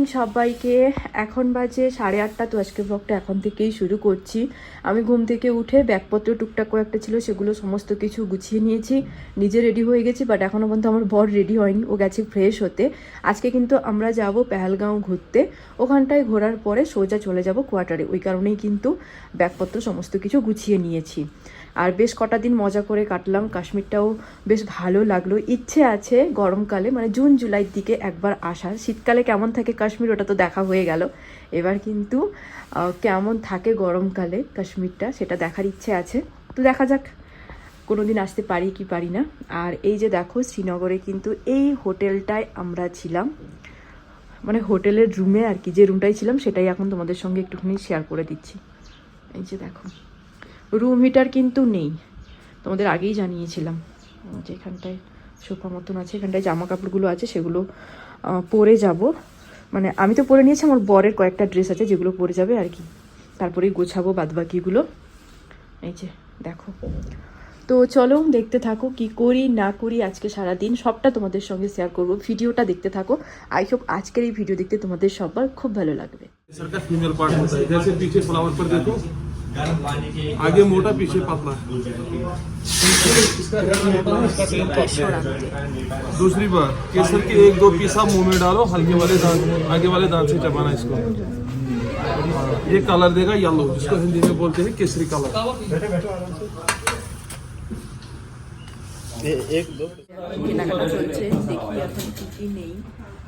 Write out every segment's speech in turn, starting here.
Morning সবাইকে। এখন বাজে সাড়ে আটটা, তো আজকে ব্লগটা এখন থেকেই শুরু করছি। আমি ঘুম থেকে উঠে ব্যাগপত্র টুকটাক কয়েকটা ছিল, সেগুলো সমস্ত কিছু গুছিয়ে নিয়েছি। নিজে রেডি হয়ে গেছি বাট এখনও পর্যন্ত আমার বর রেডি হয়নি, ও গেছে ফ্রেশ হতে। আজকে কিন্তু আমরা যাব পেহালগাঁও ঘুরতে। ওখানটায় ঘোরার পরে সোজা চলে যাব কোয়ার্টারে, ওই কারণেই কিন্তু ব্যাগপত্র সমস্ত কিছু গুছিয়ে নিয়েছি। আর বেশ কটা দিন মজা করে কাটলাম, কাশ্মীরটাও বেশ ভালো লাগল। ইচ্ছে আছে গরমকালে মানে জুন, জুলাইয়ের দিকে একবার আসার। শীতকালে কেমন থাকে কাশ্মীর? ওটা তো দেখা হয়ে গেল। এবার কিন্তু কেমন থাকে গরমকালে কাশ্মীরটা, সেটা দেখার ইচ্ছে আছে। তো দেখা যাক কোনো দিন আসতে পারি কি পারি না। আর এই যে দেখো, শ্রীনগরে কিন্তু এই হোটেলটায় আমরা ছিলাম। মানে হোটেলের রুমে আর কি, যে রুমটাই ছিলাম, সেটাই এখন তোমাদের সঙ্গে একটুখানি শেয়ার করে দিচ্ছি। এই যে দেখো রুম হিটার কিন্তু নেই। তোমাদের আগেই জানিয়েছিলাম, যেখানটায় সোফা মতন আছে, এখানটায় জামা কাপড়গুলো আছে, সেগুলো পরে যাব। মানে আমি তো পরে নিয়েছি আমার বরের কয়েকটা ড্রেস আছে যেগুলো পরে যাবে আর কি তারপরেই গোছাবো বাদবাকিগুলো এই যে দেখো তো চলো দেখতে থাকো কি করি না করি আজকে সারা দিন সবটা তোমাদের সঙ্গে শেয়ার করবো ভিডিওটা দেখতে থাকো আই হোপ আজকের এই ভিডিও দেখতে তোমাদের সবার খুব ভালো লাগবে सर का फीमेल पार्ट होता है जैसे पीछे फ्लावर पर देखो आगे मोटा पीछे पतला इसका हेड मोटा है इसका टेल पतला है। दूसरी बात केसर के एक दो पीसा मुंह में डालो हल्के वाले दांत आगे वाले दांत से चबाना इसको हाँ, ये कलर देगा येलो जिसको हिंदी में बोलते हैं केसरी कलर কেনাকাটা চলছে দেখি এখন কি কি নেই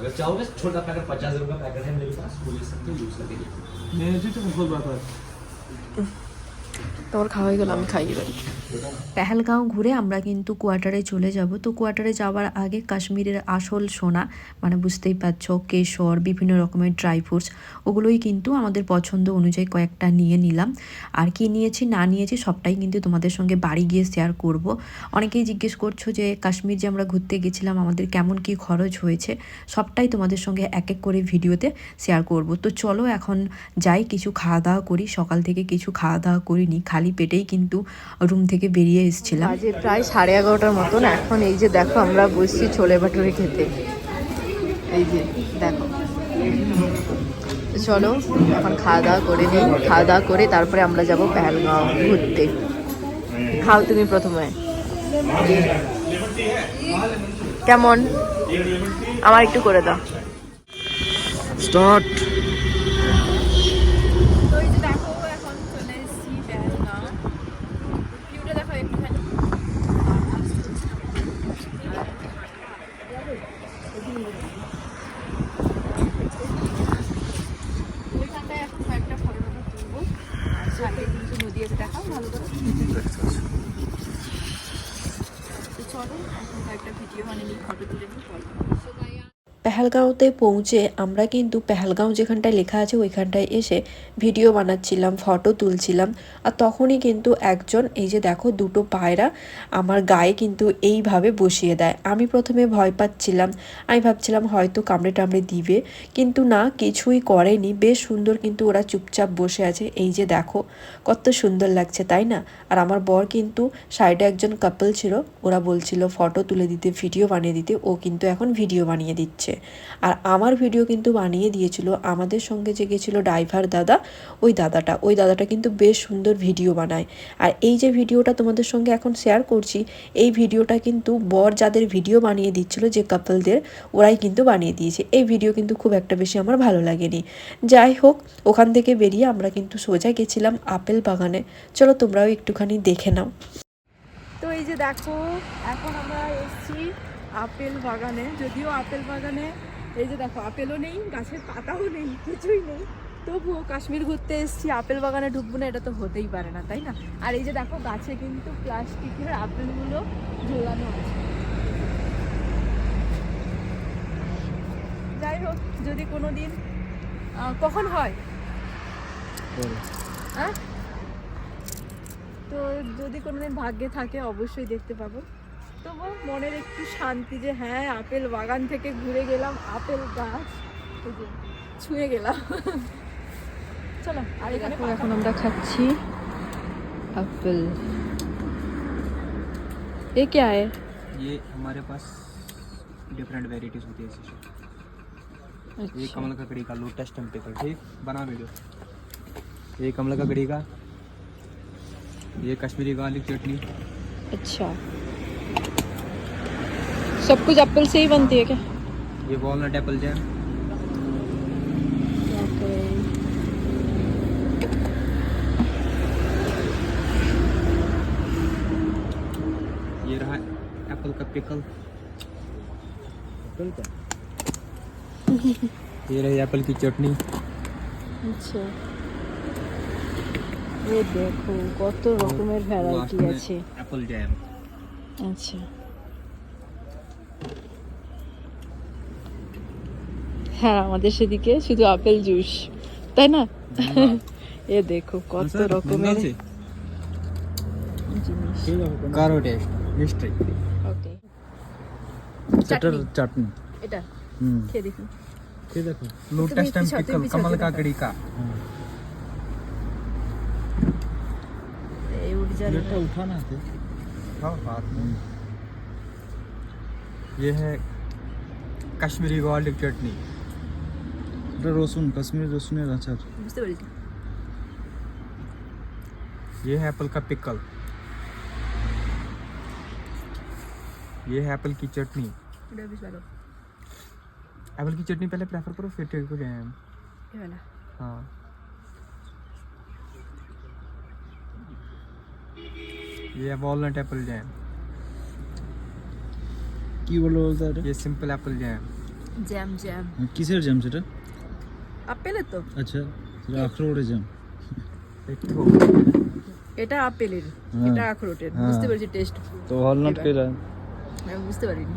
अगर चाहोगे, छोटा पैकेट पचास रुपए का पैकेट है मेरे पास, वो ले सकते हो यूज़ करके। मैं जी तो बहुत बात है। তোমার খাওয়া হয়ে গেল, আমি খাইয়ে এবার পেহেলগাঁও ঘুরে আমরা কিন্তু কোয়ার্টারে চলে যাব। তো কোয়ার্টারে যাওয়ার আগে কাশ্মীরের আসল সোনা মানে বুঝতেই পারছ, কেশর, বিভিন্ন রকমের ড্রাই ফ্রুটস, ওগুলোই কিন্তু আমাদের পছন্দ অনুযায়ী কয়েকটা নিয়ে নিলাম। আর কি নিয়েছি, না নিয়েছি, সবটাই কিন্তু তোমাদের সঙ্গে বাড়ি গিয়ে শেয়ার করব। অনেকেই জিজ্ঞেস করছ যে, কাশ্মীর যে আমরা ঘুরতে গেছিলাম, আমাদের কেমন কি খরচ হয়েছে? সবটাই তোমাদের সঙ্গে এক এক করে ভিডিওতে শেয়ার করব। তো চলো এখন যাই, কিছু খাওয়া দাওয়া করি, সকাল থেকে কিছু খাওয়া দাওয়া করিনি খালি পেটেই কিন্তু রুম থেকে বেরিয়ে এসেছিলাম। আজ প্রায় সাড়ে এগারোটার মতন। এখন এই যে দেখো আমরা বসছি ছোলে ভাটুরে খেতে। এই যে দেখো। চলো এখন খাওয়া দাওয়া করে নিই। খাওয়া দাওয়া করে তারপরে আমরা যাব পেহেলগাঁও ঘুরতে। খাও তুমি প্রথমে। কেমন? আমার একটু করে দাও। স্টার্ট। চলো এখন কয়েকটা ভিডিও বানিয়ে নিয়ে ফটো তুলে নিই পেহেলগাঁওতে পৌঁছে আমরা কিন্তু পেহেলগাঁও যেখানটায় লেখা আছে ওইখানটায় এসে ভিডিও বানাচ্ছিলাম, ফটো তুলছিলাম। আর তখনই কিন্তু একজন, এই যে দেখো দুটো পায়রা আমার গায়ে কিন্তু এইভাবে বসিয়ে দেয়। আমি প্রথমে ভয় পাচ্ছিলাম, আমি ভাবছিলাম হয়তো কামড়ে টামড়ে দিবে, কিন্তু না, কিছুই করেনি। বেশ সুন্দর কিন্তু ওরা চুপচাপ বসে আছে। এই যে দেখো, কত সুন্দর লাগছে, তাই না? আর আমার বর কিন্তু সাইডে একজন কাপল ছিল, ওরা বলছিল ফটো তুলে দিতে, ভিডিও বানিয়ে দিতে, ও কিন্তু এখন ভিডিও বানিয়ে দিচ্ছে। আর আমার ভিডিও কিন্তু বানিয়ে দিয়েছিল, আমাদের সঙ্গে যে গেছিল ড্রাইভার দাদা, ওই দাদাটা। ওই দাদাটা কিন্তু বেশ সুন্দর ভিডিও বানায়। আর এই যে ভিডিওটা তোমাদের সঙ্গে এখন শেয়ার করছি, এই ভিডিওটা কিন্তু বর যাদের ভিডিও বানিয়ে দিচ্ছিল যে কাপলদের ওরাই কিন্তু বানিয়ে দিয়েছে। এই ভিডিও কিন্তু খুব একটা বেশি আমার ভালো লাগেনি। যাই হোক, ওখান থেকে বেরিয়ে আমরা কিন্তু সোজা গেছিলাম আপেল বাগানে। চলো তোমরাও একটুখানি দেখে নাও। তো এই যে দেখো, এখন আমরা এসেছি আপেল বাগানে যদিও আপেল বাগানে এই যে দেখো আপেলও নেই গাছের পাতাও নেই কিছুই নেই। তবুও কাশ্মীর ঘুরতে এসেছি আপেল বাগানে ঢুকবো না এটা তো হতেই পারে না তাই না? আর এই যে দেখো গাছে কিন্তু প্লাস্টিকের আপেলগুলো ঝোলানো আছে। যাই হোক যদি কোনো দিন কখন হয়? হ্যাঁ? তো যদি কোনোদিন ভাগ্যে থাকে অবশ্যই দেখতে পাবো। তবু মনের একটু শান্তি যে হ্যাঁ আপেল বাগান থেকে ঘুরে গেলাম আপেল গাছ এই যে ছুঁয়ে গেলাম চলো আর এখানে এখন আমরা খাচ্ছি আপেল ये क्या है ये हमारे पास डिफरेंट वेराइटीज होती है इसी से ये अच्छा कमल ककड़ी का लोटस टेम्पिकल ठीक बना वीडियो ये कमल ककड़ी का ये कश्मीरी गार्लिक चटनी अच्छा सब कुछ एप्पल से ही बनती है क्या ये वॉलनट एप्पल जैम ये रहा एप्पल का पिकल एप्पल का ये रही एप्पल की चटनी আচ্ছা এই দেখো কত রকমের ভ্যারাইটি लास्ट में আছে एप्पल जैम আচ্ছা হ্যাঁ আমাদের সেদিকে শুধু আপেল জুস তাই না? এ দেখো কত রকমের কারও টেস্ট মিষ্টি ওকে চটার চাটনি? এটা? হুম। খেয়ে দেখুন এটা রসুন কাশ্মীরি রসুনের আচার বুঝতে পেরেছি ये है एप्पल का पिकल ये है एप्पल की चटनी এটা বেশ ভালো एप्पल की चटनी पहले प्रेफर करो फिर टेक को जैम এই ভালো हाँ ये है वॉलनट एप्पल जैम কি বলো বলতো এটা ये simple apple jam jam jam কিসের জ্যাম সেটা আপেলের তো? আচ্ছা আখরোটের এটা আপেলের এটা আখরোটের বুঝতে পেরেছি টেস্ট তো হলনট কেলা আমি বুঝতে পারিনি।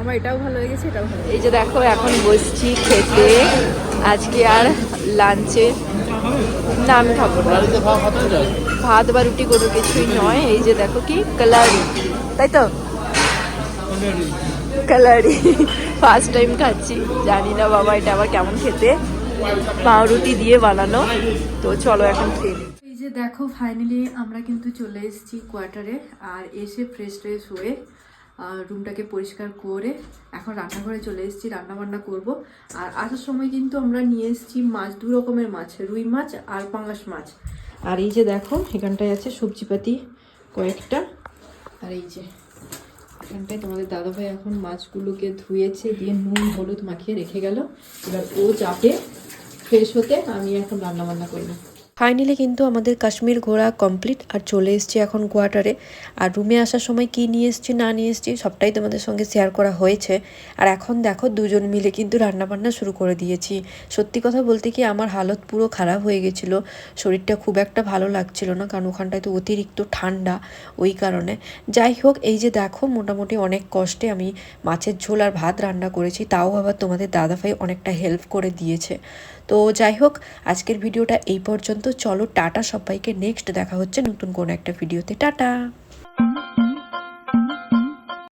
আমার এটাও ভালো লেগেছে এটাও ভালো এই যে দেখো এখন বসছি খেতে। আজকে আর লাঞ্চে না আমি খাব না। ভাত বা রুটি কোনো কিছুই নয়। এই যে দেখো কি কালারি তাই তো? কালারি ফার্স্ট টাইম খাচ্ছি। জানি না বাবা, এটা আবার কেমন খেতে। পাউরুটি দিয়ে বানানো। তো চলো এখন খেয়ে এই যে দেখো ফাইনালি আমরা কিন্তু চলে এসেছি কোয়ার্টারে আর এসে ফ্রেশ ট্রেশ হয়ে রুমটাকে পরিষ্কার করে এখন রান্নাঘরে চলে এসেছি, রান্নাবান্না করব। আর আসার সময় কিন্তু আমরা নিয়ে এসেছি মাছ, দু রকমের মাছ, রুই মাছ আর পাঙাশ মাছ। আর এই যে দেখো, এখানটায় আছে সবজিপাতি কয়েকটা। আর এই যে এখানটায় তোমাদের দাদা ভাই এখন মাছগুলোকে ধুয়েছে, দিয়ে নুন, হলুদ মাখিয়ে রেখে গেল। এবার ও চাপে ফ্রেশ হতে, আমি এখন রান্না বান্না করব। ফাইনালি কিন্তু আমাদের কাশ্মীর ঘোরা কমপ্লিট আর চলে এসেছি এখন কোয়ার্টারে। আর রুমে আসার সময় কি নিয়ে এসেছি, না নিয়ে এসেছি, সবটাই তোমাদের সঙ্গে শেয়ার করা হয়েছে। আর এখন দেখো, দুজন মিলে কিন্তু রান্নাবান্না শুরু করে দিয়েছি। সত্যি কথা বলতে কি, আমার হালত পুরো খারাপ হয়ে গেছিল। শরীরটা খুব একটা ভালো লাগছিল না, কারণ ওখানটায় তো অতিরিক্ত ঠান্ডা ওই কারণে। যাই হোক, এই যে দেখো, মোটামুটি অনেক কষ্টে আমি মাছের ঝোল আর ভাত রান্না করেছি, তাও আবার তোমাদের দাদাভাই অনেকটা হেল্প করে দিয়েছে। তো যাই হোক, আজকের ভিডিওটা এই পর্যন্ত। চলো, টাটা সবাইকে। নেক্সট দেখা হচ্ছে নতুন কোনো একটা ভিডিওতে। টাটা!